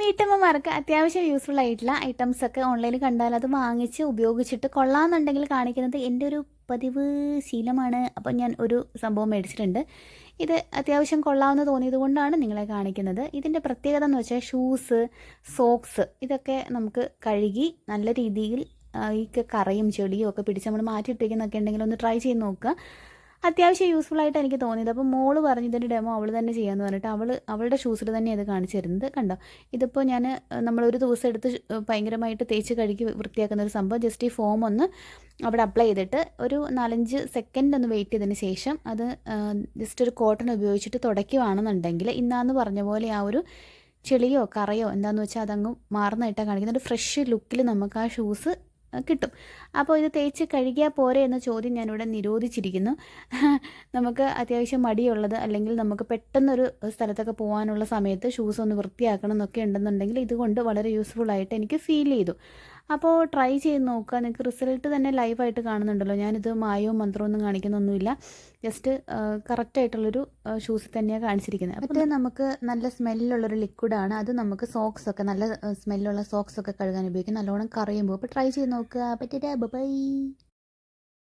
വീട്ടമ്മമാർക്ക് അത്യാവശ്യം യൂസ്ഫുൾ ആയിട്ടുള്ള ഐറ്റംസ് ഒക്കെ ഓൺലൈനിൽ കണ്ടാൽ അത് വാങ്ങിച്ച് ഉപയോഗിച്ചിട്ട് കൊള്ളാമെന്നുണ്ടെങ്കിൽ കാണിക്കുന്നത് എന്റെ ഒരു പതിവ് ശീലമാണ്. അപ്പോൾ ഞാൻ ഒരു സംഭവം മേടിച്ചിട്ടുണ്ട്. ഇത് അത്യാവശ്യം കൊള്ളാമെന്ന് തോന്നിയത് കൊണ്ടാണ് നിങ്ങളെ കാണിക്കുന്നത്. ഇതിന്റെ പ്രത്യേകത എന്ന് വെച്ചാൽ ഷൂസ് സോക്സ് ഇതൊക്കെ നമുക്ക് കഴുകി നല്ല രീതിയിൽ ഈ കറയും ചെളിയും ഒക്കെ പിടിച്ച് നമ്മൾ മാറ്റിയിട്ടിരിക്കുന്നൊക്കെ ഉണ്ടെങ്കിൽ ഒന്ന് ട്രൈ ചെയ്ത് നോക്കുക. അത്യാവശ്യം യൂസ്ഫുൾ ആയിട്ട് എനിക്ക് തോന്നിയത്. അപ്പോൾ മോൾ പറഞ്ഞു ഇതിന്റെ ഡെമോ അവൾ തന്നെ ചെയ്യാമെന്ന് പറഞ്ഞിട്ട് അവൾ അവളുടെ ഷൂസിൽ തന്നെ ഇത് കാണിച്ചു തരുന്നത്. കണ്ടോ? ഇതിപ്പോൾ ഞാൻ നമ്മളൊരു ദിവസം എടുത്ത് ഭയങ്കരമായിട്ട് തേച്ച് കഴുകി വൃത്തിയാക്കുന്ന ഒരു സംഭവം. ജസ്റ്റ് ഈ ഫോം ഒന്ന് അവിടെ അപ്ലൈ ചെയ്തിട്ട് ഒരു നാലഞ്ച് സെക്കൻഡ് ഒന്ന് വെയിറ്റ് ചെയ്തതിന് ശേഷം അത് ജസ്റ്റ് ഒരു കോട്ടൺ ഉപയോഗിച്ചിട്ട് തുടയ്ക്കുവാണെന്നുണ്ടെങ്കിൽ ഇന്നാന്ന് പറഞ്ഞ പോലെ ആ ഒരു ചെളിയോ കറയോ എന്താണെന്ന് വെച്ചാൽ അതങ്ങ് മാറുന്നതായിട്ടാണ് കാണിക്കുന്നത്. ഒരു ഫ്രഷ് ലുക്കിൽ നമുക്ക് ആ ഷൂസ് കിട്ടും. അപ്പോൾ ഇത് തേച്ച് കഴുകിയാൽ പോരെ എന്ന ചോദ്യം ഞാനിവിടെ നിരോധിച്ചിരിക്കുന്നു. നമുക്ക് അത്യാവശ്യം മടിയുള്ളത് അല്ലെങ്കിൽ നമുക്ക് പെട്ടെന്നൊരു സ്ഥലത്തൊക്കെ പോകാനുള്ള സമയത്ത് ഷൂസ് ഒന്ന് വൃത്തിയാക്കണം എന്നൊക്കെ ഉണ്ടെന്നുണ്ടെങ്കിൽ ഇതുകൊണ്ട് വളരെ യൂസ്ഫുൾ ആയിട്ട് എനിക്ക് ഫീൽ ചെയ്തു. അപ്പോൾ ട്രൈ ചെയ്ത് നോക്കുക. നിങ്ങൾക്ക് റിസൾട്ട് തന്നെ ലൈവായിട്ട് കാണുന്നുണ്ടല്ലോ. ഞാനിത് മായോ മന്ത്രമോ ഒന്നും കാണിക്കുന്നൊന്നുമില്ല. ജസ്റ്റ് കറക്റ്റായിട്ടുള്ളൊരു ഷൂസ് തന്നെയാണ് കാണിച്ചിരിക്കുന്നത്. അപ്പോൾ നമുക്ക് നല്ല സ്മെല്ലുള്ളൊരു ലിക്വിഡാണ് അത് നമുക്ക് സോക്സ് ഒക്കെ നല്ല സ്മെല്ലുള്ള സോക്സ് ഒക്കെ കഴുകാൻ ഉപയോഗിക്കും. നല്ലോണം കറിയുമ്പോൾ. അപ്പോൾ ട്രൈ ചെയ്ത് നോക്കുക. പറ്റിയിട്ട് ബൈ.